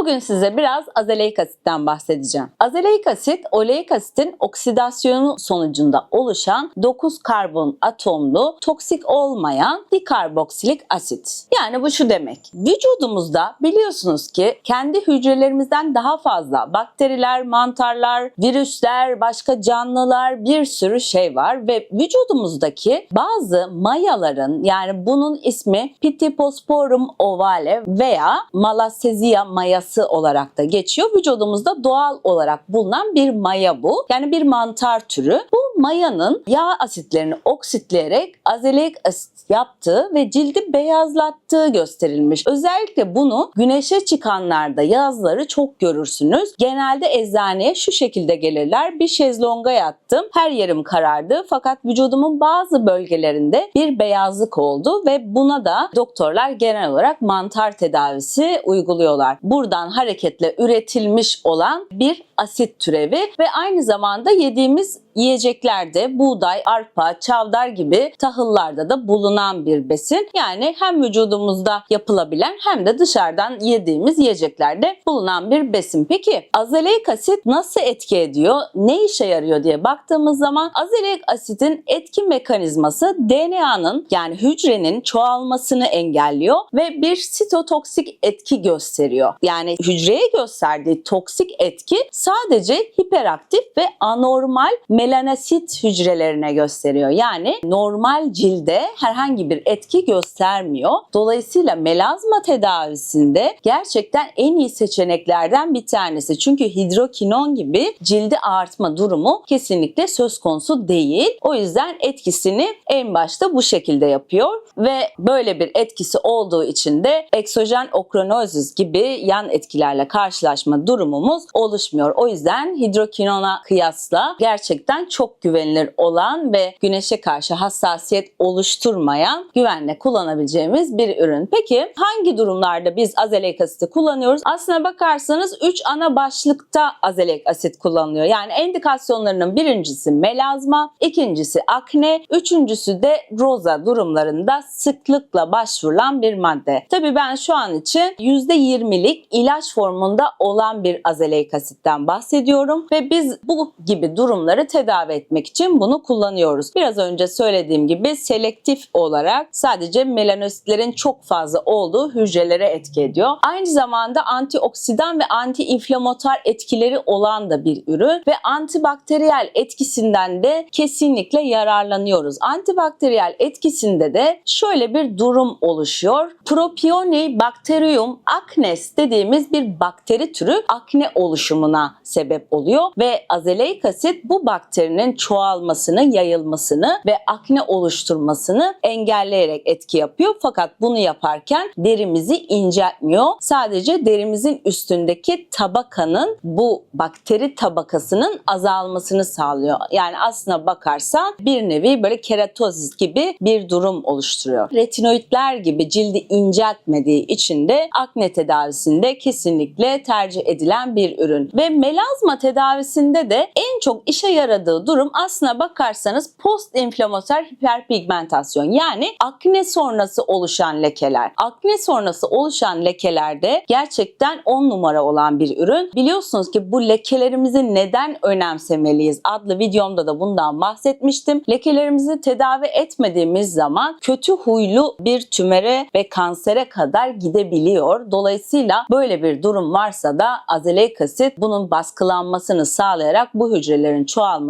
Bugün size biraz azaleik asitten bahsedeceğim. Azaleik asit, oleik asitin oksidasyonu sonucunda oluşan 9 karbon atomlu, toksik olmayan dikarboksilik asit. Yani bu şu demek. Vücudumuzda biliyorsunuz ki kendi hücrelerimizden daha fazla bakteriler, mantarlar, virüsler, başka canlılar bir sürü şey var ve vücudumuzdaki bazı mayaların yani bunun ismi Pittosporum ovale veya Malassezia mayası olarak da geçiyor. Vücudumuzda doğal olarak bulunan bir maya bu. Yani bir mantar türü. Bu mayanın yağ asitlerini oksitleyerek azelik asit yaptığı ve cildi beyazlattığı gösterilmiş. Özellikle bunu güneşe çıkanlarda yazları çok görürsünüz. Genelde eczaneye şu şekilde gelirler. Bir şezlonga yattım. Her yerim karardı fakat vücudumun bazı bölgelerinde bir beyazlık oldu ve buna da doktorlar genel olarak mantar tedavisi uyguluyorlar. Buradan hareketle üretilmiş olan bir asit türevi ve aynı zamanda yediğimiz yiyeceklerde buğday, arpa, çavdar gibi tahıllarda da bulunan bir besin. Yani hem vücudumuzda yapılabilen hem de dışarıdan yediğimiz yiyeceklerde bulunan bir besin. Peki azaleik asit nasıl etki ediyor? Ne işe yarıyor diye baktığımız zaman azaleik asitin etki mekanizması DNA'nın yani hücrenin çoğalmasını engelliyor ve bir sitotoksik etki gösteriyor. Yani hücreye gösterdiği toksik etki sadece hiperaktif ve anormal melanosit hücrelerine gösteriyor. Yani normal cilde herhangi bir etki göstermiyor. Dolayısıyla melazma tedavisinde gerçekten en iyi seçeneklerden bir tanesi. Çünkü hidrokinon gibi cildi ağartma durumu kesinlikle söz konusu değil. O yüzden etkisini en başta bu şekilde yapıyor ve böyle bir etkisi olduğu için de eksojen okronozis gibi yan etkilerle karşılaşma durumumuz oluşmuyor. O yüzden hidrokinona kıyasla gerçekten çok güvenilir olan ve güneşe karşı hassasiyet oluşturmayan güvenle kullanabileceğimiz bir ürün. Peki hangi durumlarda biz azelaic asiti kullanıyoruz? Aslına bakarsanız 3 ana başlıkta azelaic asit kullanılıyor. Yani endikasyonlarının birincisi melazma, ikincisi akne, üçüncüsü de roza durumlarında sıklıkla başvurulan bir madde. Tabii ben şu an için %20'lik ilaç formunda olan bir azelaic asitten bahsediyorum ve biz bu gibi durumları tedavi etmek için bunu kullanıyoruz. Biraz önce söylediğim gibi selektif olarak sadece melanositlerin çok fazla olduğu hücrelere etki ediyor. Aynı zamanda antioksidan ve antiinflamatuar etkileri olan da bir ürün ve antibakteriyel etkisinden de kesinlikle yararlanıyoruz. Antibakteriyel etkisinde de şöyle bir durum oluşuyor. Propioni Bacterium acnes dediğimiz bir bakteri türü akne oluşumuna sebep oluyor ve azeleik asit bu bakterinin çoğalmasını, yayılmasını ve akne oluşturmasını engelleyerek etki yapıyor. Fakat bunu yaparken derimizi inceltmiyor. Sadece derimizin üstündeki tabakanın bu bakteri tabakasının azalmasını sağlıyor. Yani aslına bakarsan bir nevi böyle keratozis gibi bir durum oluşturuyor. Retinoidler gibi cildi inceltmediği için de akne tedavisinde kesinlikle tercih edilen bir ürün. Ve melazma tedavisinde de en çok işe yaradığı durum aslına bakarsanız post inflamatuar hiperpigmentasyon yani akne sonrası oluşan lekeler. Akne sonrası oluşan lekelerde gerçekten 10 numara olan bir ürün. Biliyorsunuz ki bu lekelerimizi neden önemsemeliyiz adlı videomda da bundan bahsetmiştim. Lekelerimizi tedavi etmediğimiz zaman kötü huylu bir tümere ve kansere kadar gidebiliyor. Dolayısıyla böyle bir durum varsa da azelaic asit bunun baskılanmasını sağlayarak bu hücrelerin çoğalmasını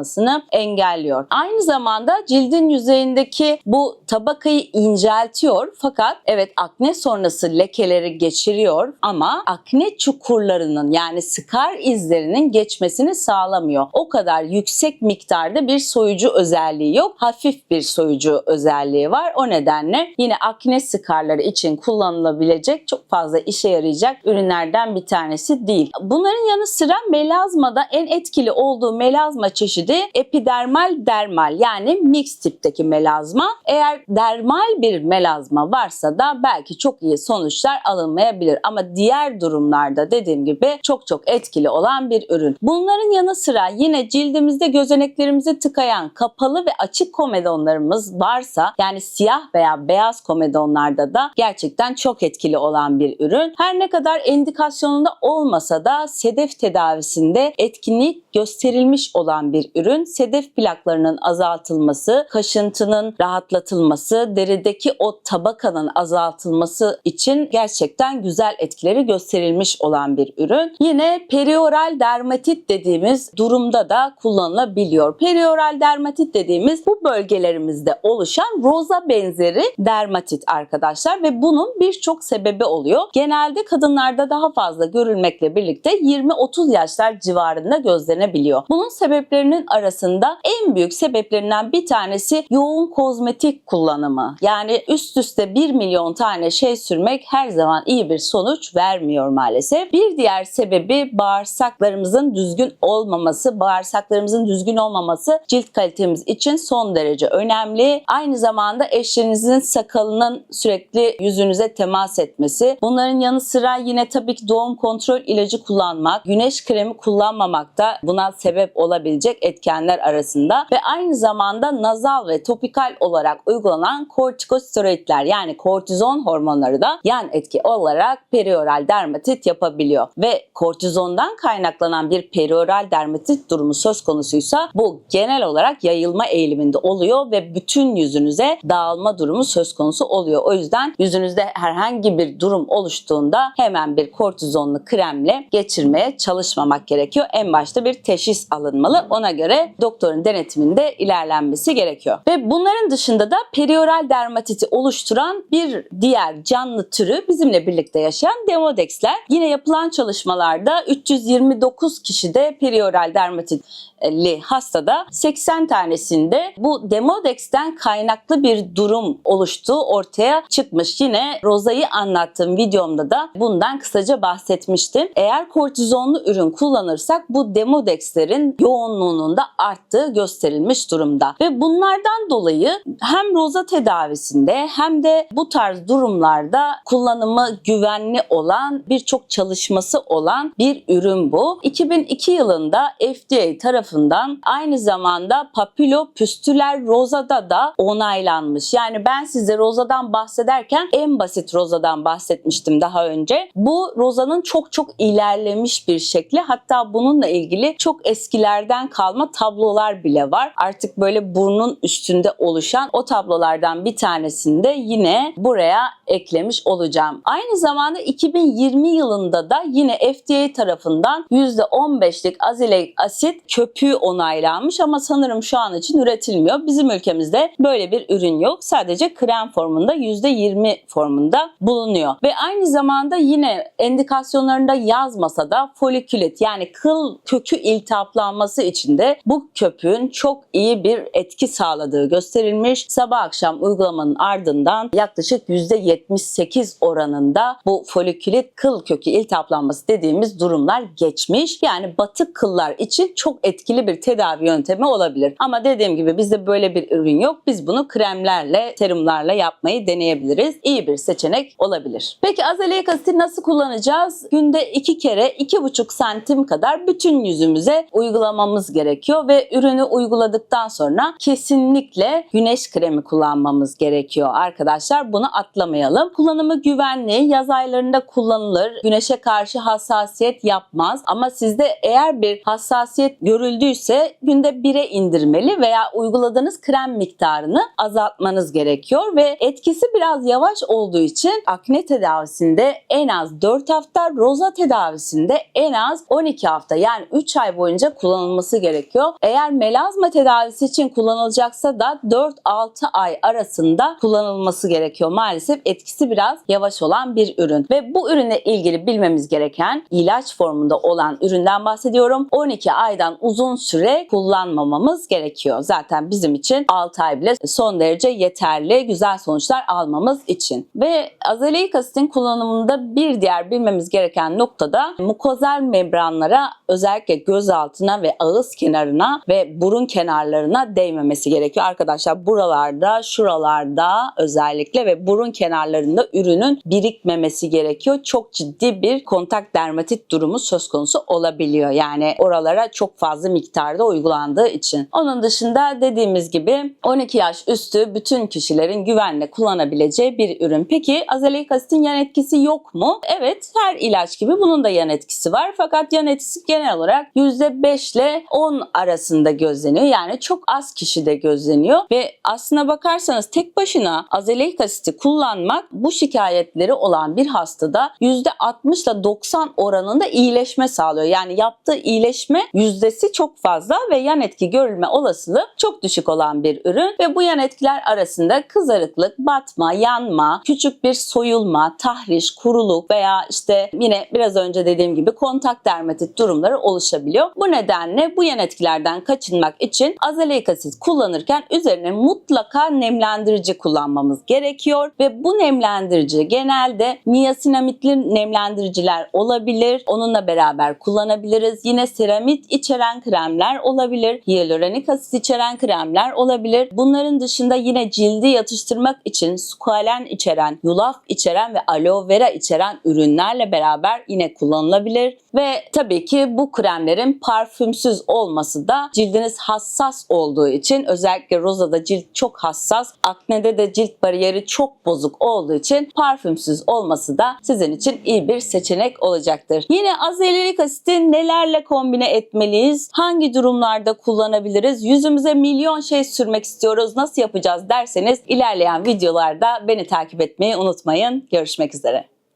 engelliyor. Aynı zamanda cildin yüzeyindeki bu tabakayı inceltiyor fakat evet akne sonrası lekeleri geçiriyor ama akne çukurlarının yani skar izlerinin geçmesini sağlamıyor. O kadar yüksek miktarda bir soyucu özelliği yok. Hafif bir soyucu özelliği var. O nedenle yine akne skarları için kullanılabilecek çok fazla işe yarayacak ürünlerden bir tanesi değil. Bunların yanı sıra melazmada en etkili olduğu melazma çeşidi çeşidi epidermal dermal yani mix tipteki melazma. Eğer dermal bir melazma varsa da belki çok iyi sonuçlar alınmayabilir ama diğer durumlarda dediğim gibi çok çok etkili olan bir ürün. Bunların yanı sıra yine cildimizde gözeneklerimizi tıkayan kapalı ve açık komedonlarımız varsa yani siyah veya beyaz komedonlarda da gerçekten çok etkili olan bir ürün. Her ne kadar indikasyonunda olmasa da sedef tedavisinde etkinlik gösterilmiş olan bir ürün. Sedef plaklarının azaltılması, kaşıntının rahatlatılması, derideki o tabakanın azaltılması için gerçekten güzel etkileri gösterilmiş olan bir ürün. Yine perioral dermatit dediğimiz durumda da kullanılabiliyor. Perioral dermatit dediğimiz bu bölgelerimizde oluşan roza benzeri dermatit arkadaşlar ve bunun birçok sebebi oluyor. Genelde kadınlarda daha fazla görülmekle birlikte 20-30 yaşlar civarında gözlenebiliyor. Bunun sebeplerinin arasında en büyük sebeplerinden bir tanesi yoğun kozmetik kullanımı. Yani üst üste 1 milyon tane şey sürmek her zaman iyi bir sonuç vermiyor maalesef. Bir diğer sebebi bağırsaklarımızın düzgün olmaması, bağırsaklarımızın düzgün olmaması cilt kalitemiz için son derece önemli. Aynı zamanda eşlerinizin sakalının sürekli yüzünüze temas etmesi. Bunların yanı sıra yine tabii ki doğum kontrol ilacı kullanmak, güneş kremi kullanmamak da buna sebep olabilecek etkenler arasında ve aynı zamanda nazal ve topikal olarak uygulanan kortikosteroidler yani kortizon hormonları da yan etki olarak perioral dermatit yapabiliyor ve kortizondan kaynaklanan bir perioral dermatit durumu söz konusuysa bu genel olarak yayılma eğiliminde oluyor ve bütün yüzünüze dağılma durumu söz konusu oluyor. O yüzden yüzünüzde herhangi bir durum oluştuğunda hemen bir kortizonlu kremle geçirmeye çalışmamak gerekiyor. En başta bir teşhis alınmalı. Ona göre doktorun denetiminde ilerlenmesi gerekiyor. Ve bunların dışında da perioral dermatiti oluşturan bir diğer canlı türü bizimle birlikte yaşayan demodexler. Yine yapılan çalışmalarda 329 kişide perioral dermatitli hastada 80 tanesinde bu demodexten kaynaklı bir durum oluştuğu ortaya çıkmış. Yine Roza'yı anlattığım videomda da bundan kısaca bahsetmiştim. Eğer kortizonlu ürün kullanırsak bu demodexlerin yoğunluğunun da arttığı gösterilmiş durumda. Ve bunlardan dolayı hem roza tedavisinde hem de bu tarz durumlarda kullanımı güvenli olan birçok çalışması olan bir ürün bu. 2002 yılında FDA tarafından aynı zamanda papilopüstüler rozada da onaylanmış. Yani ben size rozadan bahsederken en basit rozadan bahsetmiştim daha önce. Bu rozanın çok çok ilerlemiş bir şekli. Hatta bununla ilgili çok eskilerden kalma tablolar bile var. Artık böyle burnun üstünde oluşan o tablolardan bir tanesini de yine buraya eklemiş olacağım. Aynı zamanda 2020 yılında da yine FDA tarafından %15'lik azilik asit köpüğü onaylanmış ama sanırım şu an için üretilmiyor. Bizim ülkemizde böyle bir ürün yok. Sadece krem formunda %20 formunda bulunuyor. Ve aynı zamanda yine endikasyonlarında yazmasa da folikülit yani kıl kökü iltihaplanması için de bu köpüğün çok iyi bir etki sağladığı gösterilmiş. Sabah akşam uygulamanın ardından yaklaşık %78 oranında bu folikülit kıl kökü iltihaplanması dediğimiz durumlar geçmiş. Yani batık kıllar için çok etkili bir tedavi yöntemi olabilir. Ama dediğim gibi bizde böyle bir ürün yok. Biz bunu kremlerle, serumlarla yapmayı deneyebiliriz. İyi bir seçenek olabilir. Peki azelaic asiti nasıl kullanacağız? Günde iki kere 2,5 santim kadar bütün yüzümüze uygulamamız gerekiyor ve ürünü uyguladıktan sonra kesinlikle güneş kremi kullanmamız gerekiyor arkadaşlar. Bunu atlamayalım. Kullanımı güvenli, yaz aylarında kullanılır. Güneşe karşı hassasiyet yapmaz. Ama sizde eğer bir hassasiyet görüldüyse günde 1'e indirmeli veya uyguladığınız krem miktarını azaltmanız gerekiyor ve etkisi biraz yavaş olduğu için akne tedavisinde en az 4 hafta, roza tedavisinde en az 12 hafta yani 3 ay boyunca kullanılması gerekiyor. Eğer melazma tedavisi için kullanılacaksa da 4-6 ay arasında kullanılması gerekiyor. Maalesef etkisi biraz yavaş olan bir ürün ve bu ürüne ilgili bilmemiz gereken ilaç formunda olan üründen bahsediyorum. 12 aydan uzun süre kullanmamamız gerekiyor. Zaten bizim için 6 ay bile son derece yeterli güzel sonuçlar almamız için. Ve azelaic asitin kullanımında bir diğer bilmemiz gereken noktada mukozal membranlara özellikle göz altına ve ağız kenarı kenarına ve burun kenarlarına değmemesi gerekiyor. Arkadaşlar buralarda, şuralarda özellikle ve burun kenarlarında ürünün birikmemesi gerekiyor. Çok ciddi bir kontak dermatit durumu söz konusu olabiliyor. Yani oralara çok fazla miktarda uygulandığı için. Onun dışında dediğimiz gibi 12 yaş üstü bütün kişilerin güvenle kullanabileceği bir ürün. Peki azelaic asitin yan etkisi yok mu? Evet her ilaç gibi bunun da yan etkisi var. Fakat yan etkisi genel olarak %5 ile 10 arasında gözleniyor. Yani çok az kişide gözleniyor ve aslına bakarsanız tek başına azelaic asiti kullanmak bu şikayetleri olan bir hastada %60 ile 90 oranında iyileşme sağlıyor. Yani yaptığı iyileşme yüzdesi çok fazla ve yan etki görülme olasılığı çok düşük olan bir ürün ve bu yan etkiler arasında kızarıklık, batma, yanma, küçük bir soyulma, tahriş, kuruluk veya işte yine biraz önce dediğim gibi kontak dermatit durumları oluşabiliyor. Bu nedenle bu yan etkilerden kaçınmak için azelaic asit kullanırken üzerine mutlaka nemlendirici kullanmamız gerekiyor ve bu nemlendirici genelde niasinamitli nemlendiriciler olabilir. Onunla beraber kullanabiliriz. Yine seramit içeren kremler olabilir. Hyaluronik asit içeren kremler olabilir. Bunların dışında yine cildi yatıştırmak için squalen içeren, yulaf içeren ve aloe vera içeren ürünlerle beraber yine kullanılabilir. Ve tabii ki bu kremlerin parfümsüz olması da cildiniz hassas olduğu için özellikle rozada cilt çok hassas, aknede de cilt bariyeri çok bozuk olduğu için parfümsüz olması da sizin için iyi bir seçenek olacaktır. Yine azelaic asiti nelerle kombine etmeliyiz? Hangi durumlarda kullanabiliriz? Yüzümüze milyon şey sürmek istiyoruz. Nasıl yapacağız derseniz ilerleyen videolarda beni takip etmeyi unutmayın. Görüşmek üzere.